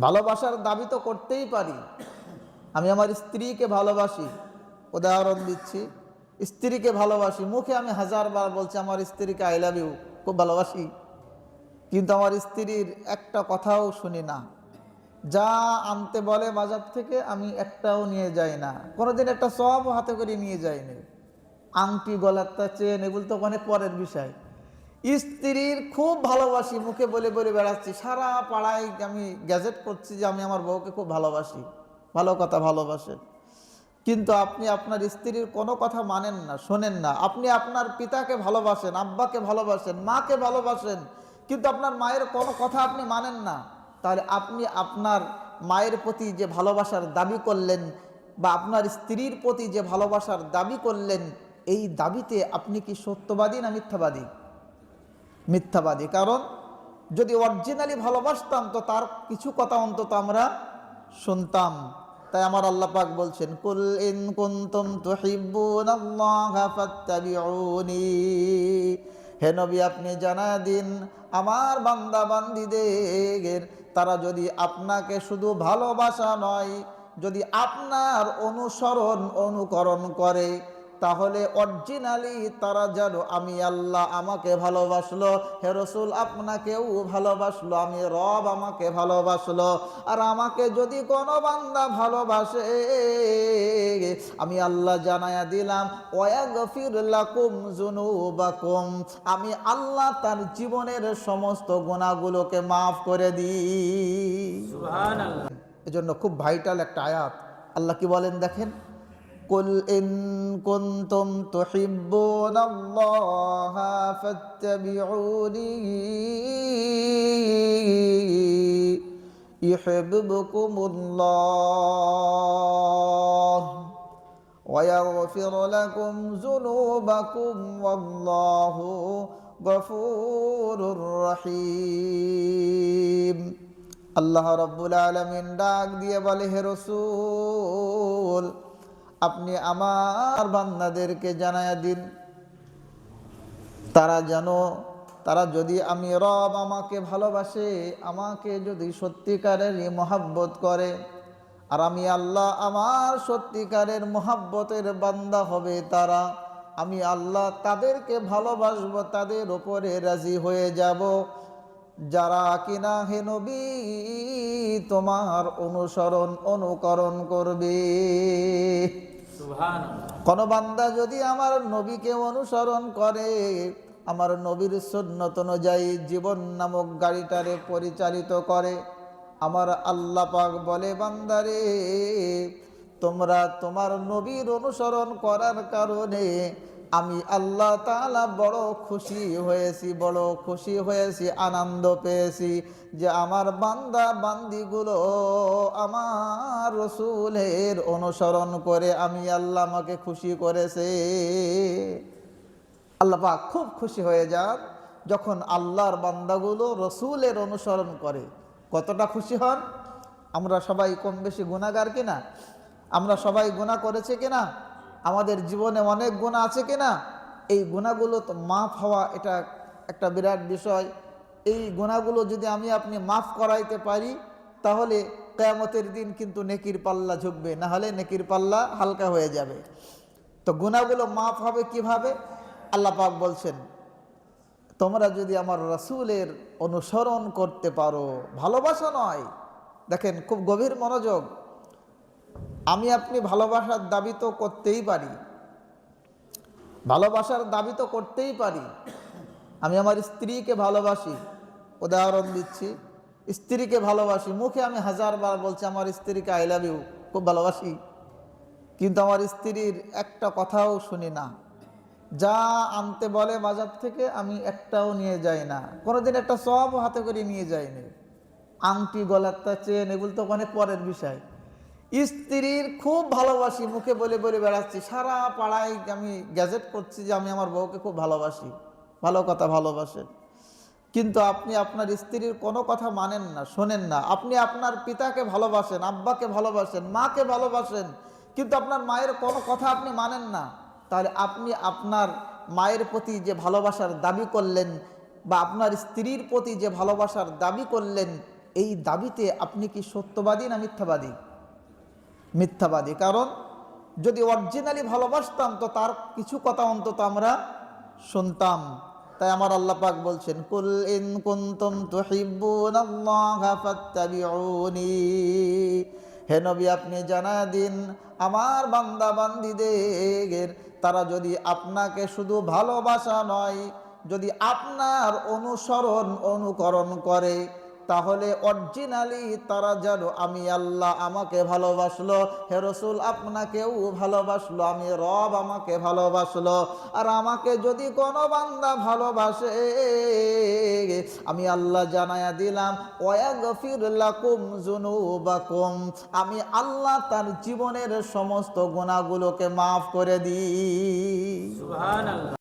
ভালোবাসার দাবি তো করতেই পারি। আমি আমার স্ত্রীকে ভালোবাসি, উদাহরণ দিচ্ছি। স্ত্রীকে ভালোবাসি, মুখে আমি হাজার বার বলছি, আমার স্ত্রীকে আই লাভ ইউ খুব ভালোবাসি। কিন্তু আমার স্ত্রীর একটা কথাও শুনি না। যা আনতে বলে বাজার থেকে, আমি একটাও নিয়ে যাই না। কোনোদিন একটা সব হাতে করে নিয়ে যাইনি। আংটি গলারটা চেন এগুলো তো অনেক পরের বিষয়। স্ত্রীর খুব ভালোবাসি, মুখে বলে বলে বেড়াচ্ছি। সারা পাড়ায় আমি গ্যাজেট করছি যে আমি আমার বউকে খুব ভালোবাসি, ভালো কথা ভালোবাসেন কিন্তু আপনি আপনার স্ত্রীর কোনো কথা মানেন না, শোনেন না। আপনি আপনার পিতাকে ভালোবাসেন, আব্বাকে ভালোবাসেন, মাকে ভালোবাসেন, কিন্তু আপনার মায়ের কোনো কথা আপনি মানেন না। তাহলে আপনি আপনার মায়ের প্রতি যে ভালোবাসার দাবি করলেন বা আপনার স্ত্রীর প্রতি যে ভালোবাসার দাবি করলেন, এই দাবিতে আপনি কি সত্যবাদী না মিথ্যাবাদী? মিথ্যাবাদী। কারণ যদি অরিজিনালি ভালোবাসতাম, তো তার কিছু কথা অন্তত আমরা শুনতাম। তাই আমার আল্লাহ পাক বলছেন, কুল ইন কুনতুম তুহিব্বুনাল্লাহা ফাত্তাবিউনি। হে নবী, আপনি জানা দিন, আমার বান্দা বান্দিদের, তারা যদি আপনাকে শুধু ভালোবাসা নয়, যদি আপনার অনুসরণ, অনুকরণ করে তাহলে অরিজিনালি তারা যেন আমি আল্লাহ আমাকে ভালোবাসলো হে রসুল আপনাকেও ভালোবাসলো আমি রব আমাকে ভালোবাসলো। আর আমাকে যদি কোনো বান্দা ভালোবাসে আমি আল্লাহ জানায়া দিলাম ওয়াগফির লাকুম জুনুবাকুম আমি আল্লাহ তার জীবনের সমস্ত গুণাগুলোকে মাফ করে দিই। এজন্য খুব ভাইটাল একটা আয়াত। আল্লাহ কি বলেন দেখেন? কুল ইন কুনতুম তুহিব্বুনাল্লাহা ফাত্তাবিউনি ইউহিব্বুকুমুল্লাহ ويغفر لكم ذنوبكم والله غفور رحيم আল্লাহ রব্বুল আলমিন ডাক দিয়ে বলে হে রসুল আপনি আমার বান্দাদেরকে জানায়া দিন। তারা যেন, তারা যদি আমি রব আমাকে ভালোবাসে, আমাকে যদি সত্যিকারেরই মহাব্বত করে, আর আমি আল্লাহ আমার সত্যিকারের মহাব্বতের বান্দা হবে তারা, আমি আল্লাহ তাদেরকে ভালোবাসবো, তাদের ওপরে রাজি হয়ে যাব। যারা কিনা হে নবী তোমার অনুসরণ অনুকরণ করবে। কোন বান্দা যদি আমার নবীকে অনুসরণ করে আমার নবীর সুন্নত অনুযায়ী জীবন নামক গাড়িটারে পরিচালিত করে আমার আল্লাহ পাক বলে বান্দারে তোমরা তোমার নবীর অনুসরণ করার কারণে আমি আল্লাহ তাআলা বড় খুশি হয়েছি, বড় খুশি হয়েছি, আনন্দ পেয়েছি যে আমার বান্দা বান্দিগুলো আমার রসুলের অনুসরণ করে আমি আল্লাহ আমাকে খুশি করেছে। আল্লাহ পাক খুব খুশি হয়ে যান যখন আল্লাহর বান্দাগুলো রসুলের অনুসরণ করে। কতটা খুশি হন? আমরা সবাই কম বেশি গুণাগার কিনা? আমরা সবাই গুণা করেছে কিনা? আমাদের জীবনে অনেক গুণা আছে কিনা? এই গুণাগুলো তো মাফ হওয়া এটা একটা বিরাট বিষয়। এই গুণাগুলো যদি আমি আপনি মাফ করাইতে পারি, তাহলে কেয়ামতের দিন কিন্তু নেকির পাল্লা ঝুঁকবে, না হলে নেকির পাল্লা হালকা হয়ে যাবে। তো গুণাগুলো মাফ হবে কীভাবে? আল্লাহ পাক বলছেন, তোমরা যদি আমার রসুলের অনুসরণ করতে পারো, ভালোবাসা নয়। দেখেন, খুব গভীর মনোযোগ। আমি আপনি ভালোবাসার দাবি তো করতেই পারি। ভালোবাসার দাবি তো করতেই পারি। আমি আমার স্ত্রীকে ভালোবাসি, উদাহরণ দিচ্ছি। স্ত্রীকে ভালোবাসি, মুখে আমি হাজার বার বলছি, আমার স্ত্রীকে আই লাভ ইউ খুব ভালোবাসি। কিন্তু আমার স্ত্রীর একটা কথাও শুনি না। যা আনতে বলে বাজার থেকে, আমি একটাও নিয়ে যাই না। কোনোদিন একটা সব হাতে করে নিয়ে যাইনি। আংটি গলারটা চেন এগুলো তো অনেক পরের বিষয়। স্ত্রীর খুব ভালোবাসি, মুখে বলে বলে বেড়াচ্ছি। সারা পাড়ায় আমি গ্যাজেট করছি যে আমি আমার বউকে খুব ভালোবাসি, ভালো কথা ভালোবাসেন কিন্তু আপনি আপনার স্ত্রীর কোনো কথা মানেন না, শোনেন না। আপনি আপনার পিতাকে ভালোবাসেন, আব্বাকে ভালোবাসেন, মাকে ভালোবাসেন, কিন্তু আপনার মায়ের কোনো কথা আপনি মানেন না। তাহলে আপনি আপনার মায়ের প্রতি যে ভালোবাসার দাবি করলেন বা আপনার স্ত্রীর প্রতি যে ভালোবাসার দাবি করলেন, এই দাবিতে আপনি কি সত্যবাদী না মিথ্যাবাদী? মিথ্যাবাদী। কারণ যদি অরিজিনালি ভালোবাসতাম, তো তার কিছু কথা অন্তত আমরা শুনতাম। তাই আমার আল্লাহ পাক বলছেন, কুল ইন কুনতুম তুহিব্বুনাল্লাহা ফাত্তাবিউনি। হে নবী, আপনি জানা দিন, আমার বান্দা বান্দিদের তারা যদি আপনাকে শুধু ভালোবাসা নয়, যদি আপনার অনুসরণ, অনুকরণ করে তাহলে অরিজিনালি তারা যেন আমি আল্লাহ আমাকে ভালোবাসলো, হে রসুল আপনাকেও ভালোবাসলো, আমি রব আমাকে ভালোবাসলো। আর আমাকে যদি কোনো বান্দা ভালোবাসে, আমি আল্লাহ জানায়া দিলাম, ওয়াগফির লাকুম জুনুবাকুম আমি আল্লাহ তার জীবনের সমস্ত গুণাগুলোকে মাফ করে দিই।